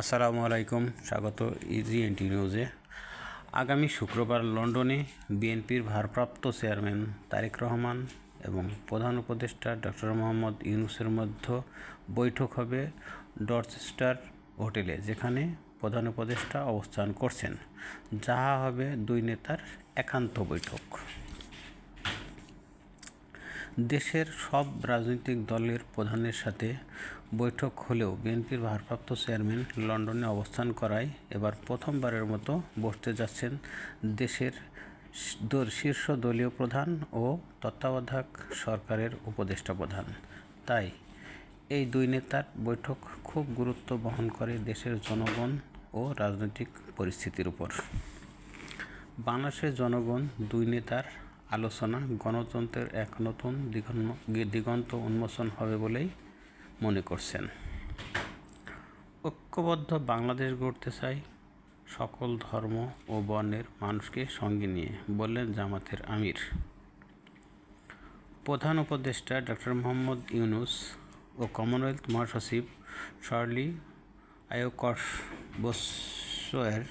আসসালামু আলাইকুম, স্বাগত ইজি এনটি নিউজে আগামী শুক্রবার লন্ডনে বিএনপির ভারপ্রাপ্ত চেয়ারম্যান তারেক রহমান এবং প্রধান উপদেষ্টা ডক্টর মোহাম্মদ ইউনুসের মধ্যে বৈঠক হবে ডরচেস্টার হোটেলে, যেখানে প্রধান উপদেষ্টা অবস্থান করছেন। যাহা হবে দুই নেতার একান্ত বৈঠক। দেশের সব রাজনৈতিক দলের প্রধানের সাথে বৈঠক হলেও বিএনপির ভারপ্রাপ্ত চেয়ারম্যান লন্ডনে অবস্থান করায় এবার প্রথমবারের মতো বসতে যাচ্ছেন দেশের শীর্ষ দলীয় প্রধান ও তত্ত্বাবধায়ক সরকারের উপদেষ্টা প্রধান। তাই এই দুই নেতার বৈঠক খুব গুরুত্ব বহন করে দেশের জনগণ ও রাজনৈতিক পরিস্থিতির উপর। বাংলাদেশের জনগণ দুই নেতার আলোচনা, গণতন্ত্রের এক নতুন দিগন- দিগন্ত উন্মোচন হবে বলেই মনে করছেন। ঐক্যবদ্ধ বাংলাদেশ গড়তে চাই সকল ধর্ম ও বর্ণের মানুষকে সঙ্গে নিয়ে বললেন জামাতের আমির। প্রধান উপদেষ্টা ডক্টর মোহাম্মদ ইউনুস ও কমনওয়েলথ মহাসচিব শার্লি আয়োকস বসোয়ের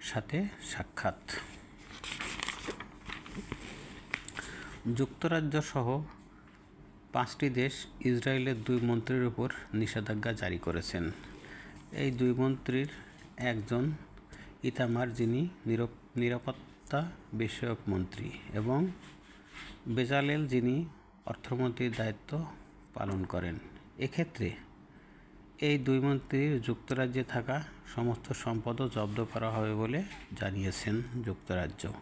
সাথে সাক্ষাৎ। যুক্তরাজ্য সহ পাঁচটি দেশ ইসরায়েলের দুই মন্ত্রীর উপর নিষেধাজ্ঞা জারি করেছেন। এই দুই মন্ত্রীর একজন ইতামার, যিনি নিরপ- নিরাপত্তা বিষয়ক মন্ত্রী, এবং বেজালেল, যিনি অর্থমন্ত্রীর দায়িত্ব পালন করেন। এক্ষেত্রে এই দুই মন্ত্রীর যুক্তরাজ্যে থাকা সমস্ত সম্পদও জব্দ করা হবে বলে জানিয়েছেন যুক্তরাজ্য।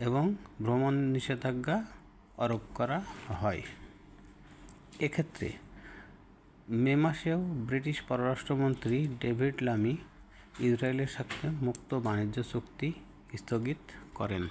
এবং ভ্রমণ নিষেধাজ্ঞা আরোপ করা হয়। এক্ষেত্রে মে মাসেও ব্রিটিশ পররাষ্ট্রমন্ত্রী ডেভিড লামি ইসরায়েলের সাথে মুক্ত বাণিজ্য চুক্তি স্থগিত করেন।